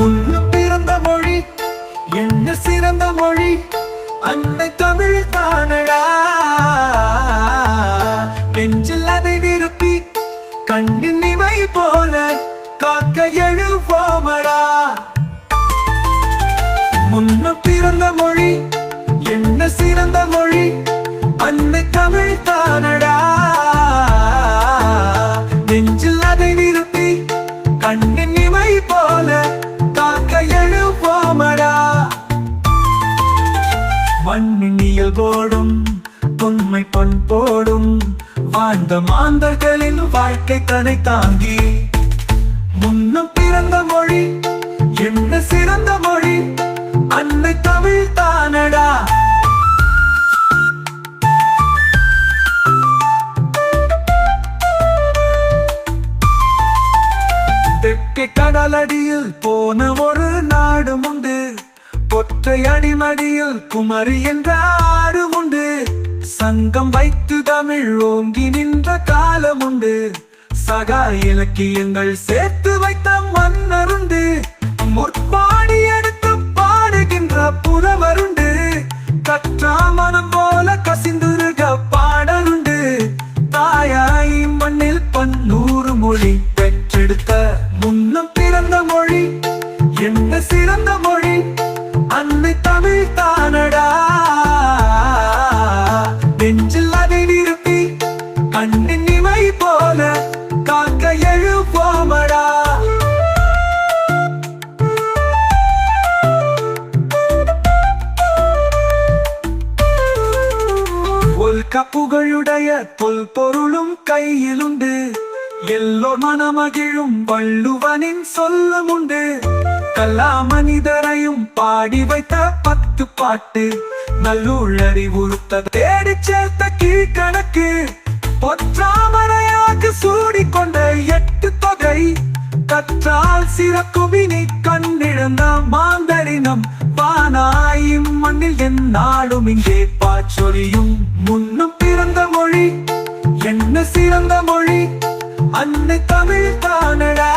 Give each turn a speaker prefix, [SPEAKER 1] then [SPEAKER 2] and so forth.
[SPEAKER 1] மொழி என்ன சிறந்த மொழி அன்னை தமிழ் தானடா. நெஞ்சில் அதை நிறுத்தி கண்ணின் இமை போல காக்க எழுவோமடா. முன்ன பிறந்த மொழி என்ன சிறந்த மொழி அன்னை தமிழ் தானடா. போடும் இயல்போடும் உண்மை பண்போடும் வாழ்ந்த மாந்தர்களின் வாழ்க்கை கதை தாங்கி. முன்னும் பிறந்த மொழி என்ன சிறந்த மொழி அன்னை தமிழ் தானடா. தெற்கே கடலடியில் போன ஒரு நாடு உண்டு. பொற்றை அடிமடியில் குமரி என்றார் நாடு உண்டு. சங்கம் வைத்து தமிழ் ஓங்கி நின்ற காலம் உண்டு சகா இலக்கியங்கள் சேர்த்து வைத்த மன்னருண்டு. முற்பாடி எடுத்து பாடுகின்ற புலவருண்டு. கற்றா மனம் போல கசிந்துருக பாடலுண்டு. தாயாய் மண்ணில் பன்னூறு மொழி பெற்றெடுத்த முன்னம் பிறந்த மொழி. என்ன சிறந்த மொழி போல காக்க எழுப்போமடா உல்க புகழுடைய தொல் பொருளும் கையிலுண்டு. எல்லோர் மனமகிழும் வள்ளுவனின் சொல்லும் உண்டு கல்லா மனிதரையும் பாடி வைத்த பத்து பாட்டு. நல்லுள்ளறிவுறுத்த தேடி சேர்த்த கீழ்கணக்கு. பொற்றாமரையாக சூடிக்கொண்ட எட்டு தொகை. கற்றால் சிறக்குமினி கண்ணிழந்த மாந்தரினம் பானாயும் மண்ணில் என் நாளும் இங்கே பாச்சொலியும் முன்னும் பிறந்த மொழி என்ன சிறந்த மொழி. அன்னை தமிழ் தானடா.